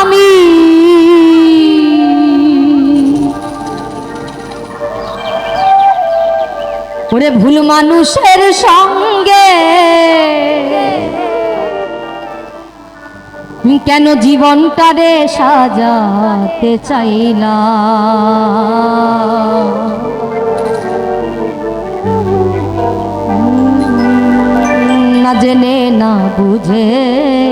আমি। ওরে ভুল মানুষের সঙ্গে কেন জীবনটা রে সাজাতে চাইলাম? না জেনে না বুঝে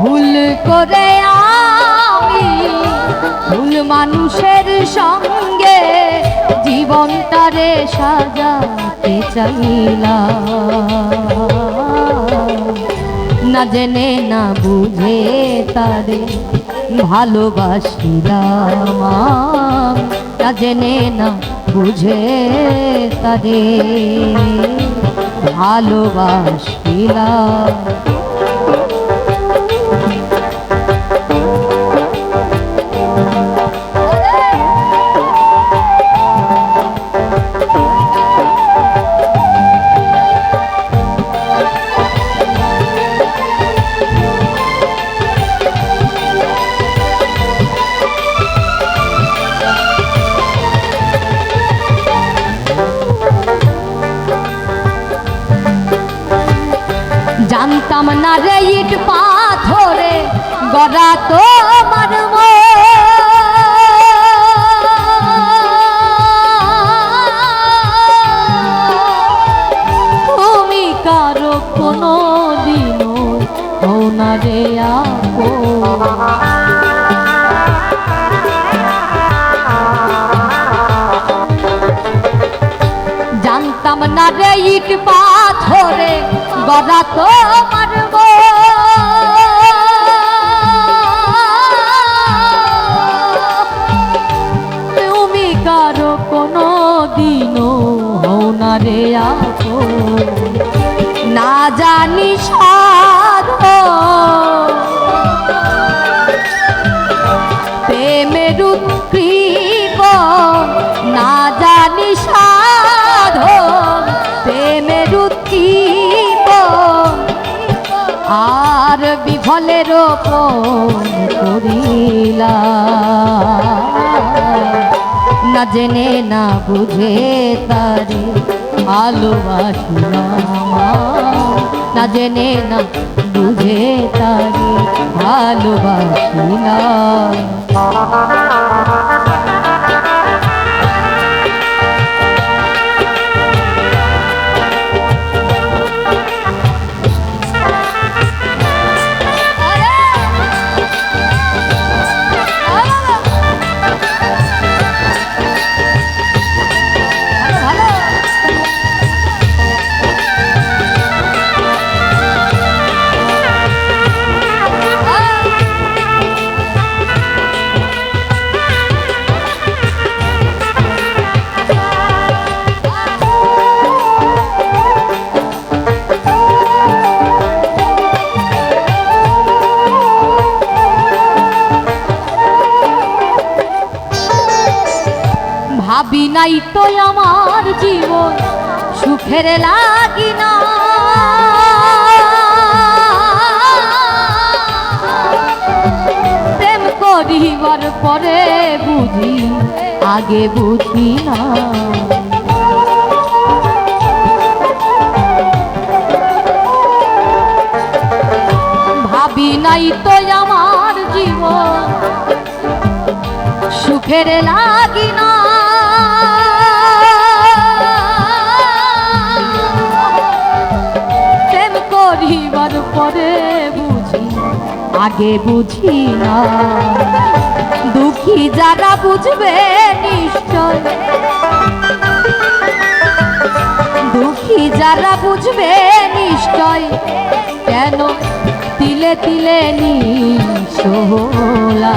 ভুল করে আমি ভুল মানুষের সঙ্গে জীবনটারে সাজাতে চাইলাম। না জেনে, না বুঝে তারে ভালোবাসিলাম। না জেনে, না বুঝে তারে ভালোবাসিলাম। জানতাম না রে ইট পাথরে গড়া তো মারব হও না রে আপো না জানি সাধ। প্রেমের উৎকৃপ না জানি সাধন প্রেমের উৎকৃপ আর বিফলের করিলা। না জেনে না বুঝে তারে ভালোবাসিলাম না জেনে না বুঝে তারে ভালোবাসিলাম ভাবি নাই তো আমার জীবন, সুখের লাগি না প্রেম করিবার পরে বুঝি, আগে বুঝি না। ভাবি নাই তো আমার জীবন সুখের লাগি না প্রেম করিবার পরে বুঝি, আগে বুঝি না। দুঃখী যারা বুঝবে নিশ্চয়। দুঃখী যারা বুঝবে নিশ্চয়, কেন তিলে তিলে নিশোলা?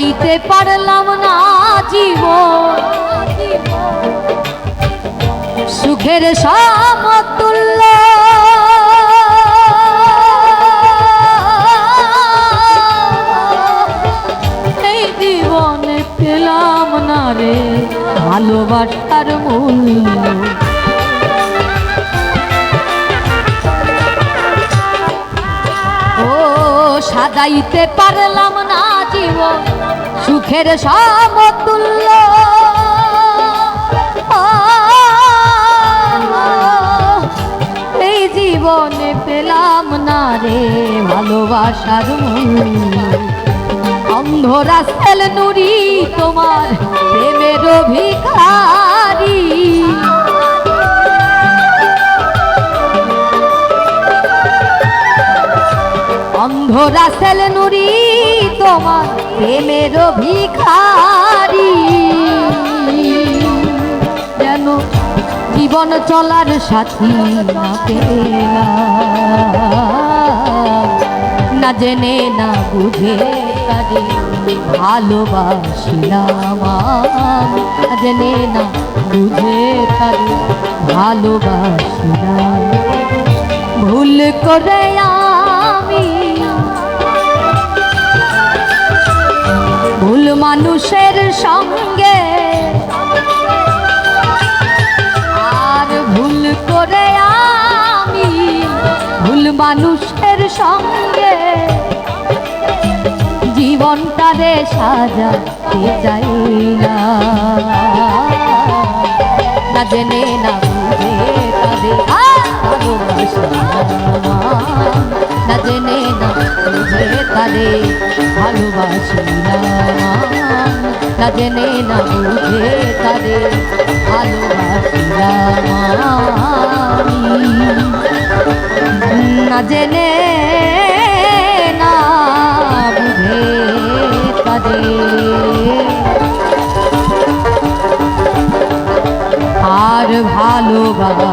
সাজাইতে পারলাম না জীব সুখের সমতুল্য। এই জীবনে পেলাম না রে ভালোবাসার মূল্য। ও, সাজাইতে পারলাম না জীবন। সুখের সমতুল্য। এই জীবনে পেলাম না রে ভালোবাসার অন্ধরা সেল নুরি তোমার প্রেমের ভিখারি অন্ধরা সেল নুরি তোমার প্রেমের ভিখারি। যেন জীবন চলার সাথী না পেলাম না। জেনে, না বুঝে তারে ভালোবাসিলাম না জেনে, না বুঝে তারে ভালোবাসিলাম ভুল করে আমি সঙ্গে আর ভুল করে আমি ভুল মানুষের সঙ্গে জীবনটারে সাজাতে চাই না না জেনে না বুঝে না জেনে না বুঝে তাদের ভালোবাসিলাম না জেনে না বুঝে তাদের ভালোবাসিলাম না জেনে না বুঝে তাদের আর ভালোবাসিলাম